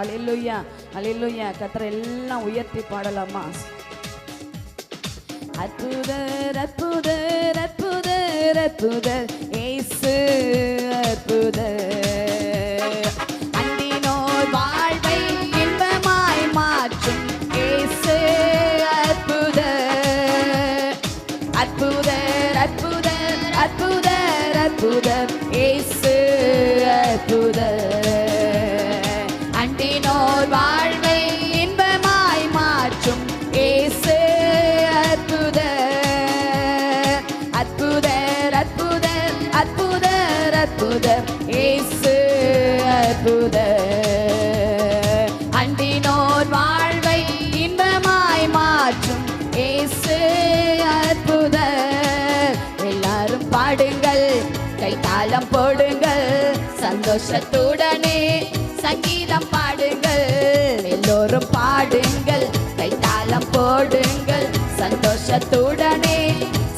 அலையிலுயா அலையிலுயா கத்திர எல்லாம் உயர்த்தி பாடலாமா? அற்புதர் அற்புதர் அற்புதர் அற்புதர். ஏசு அற்புதர். அன்பினோர் வாழ்வை இன்பமாய் மாற்றும். ஏசு அற்புதர். அற்புதர் அற்புதர் அற்புதர் அற்புதர். ஏசு அற்புதர். சந்தோஷத்துடனே சங்கீதம் பாடுங்கள். எல்லோரும் பாடுங்கள். கைத்தாளம் போடுங்கள். சந்தோஷத்துடனே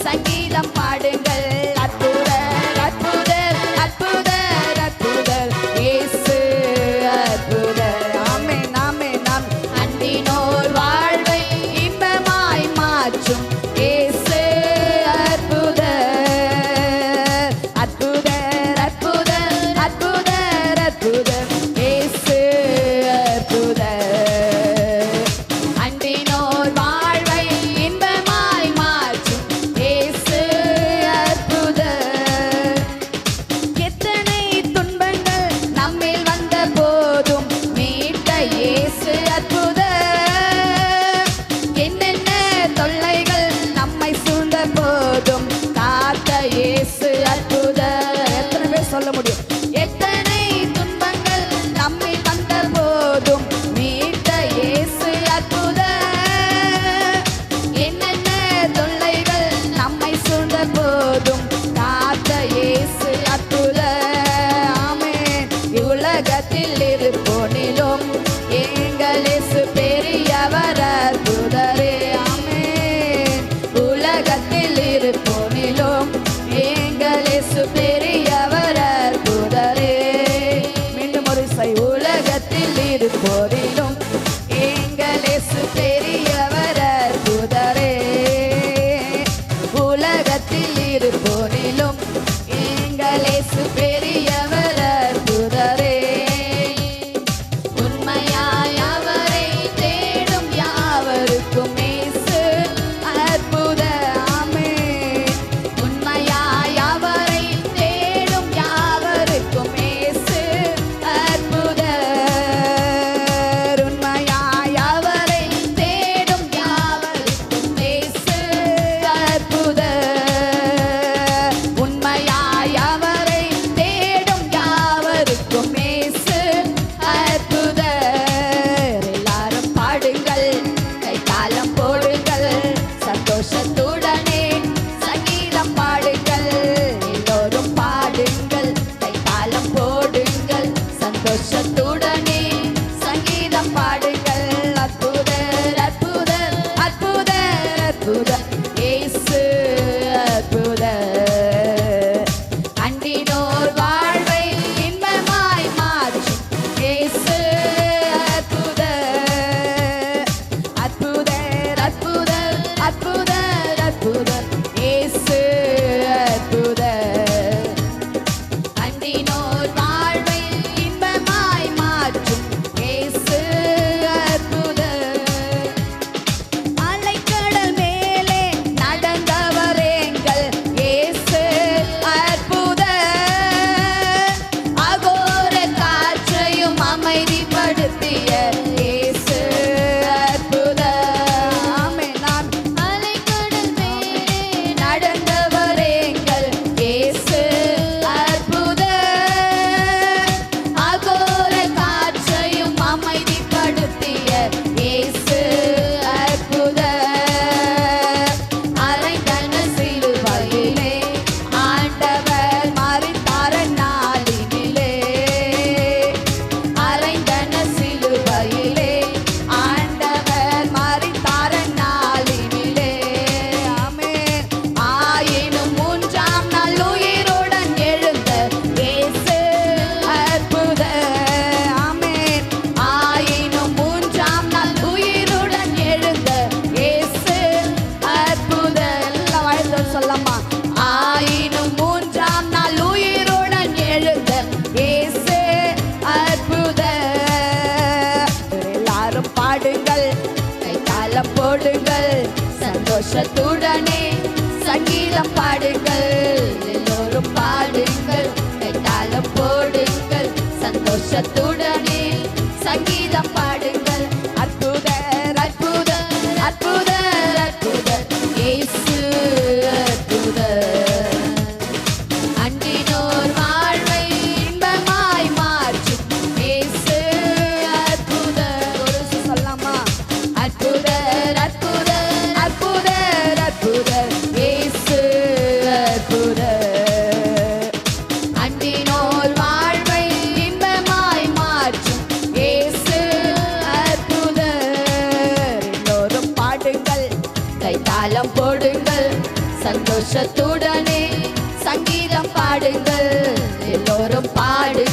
சங்கீதம் பாடு உடனே சந்தோஷத்துடனே சங்கீதம் பாடுங்கள். எல்லோரும் பாடுங்கள். கைத்தாளம் போடுங்கள். சந்தோஷத்துடனே சங்கீதம் பாடுங்கள். அற்புதர் அற்புதர் சந்தோஷத்துடனே சங்கீதம் பாடுங்கள். எல்லோரும் பாடுங்கள்.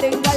tem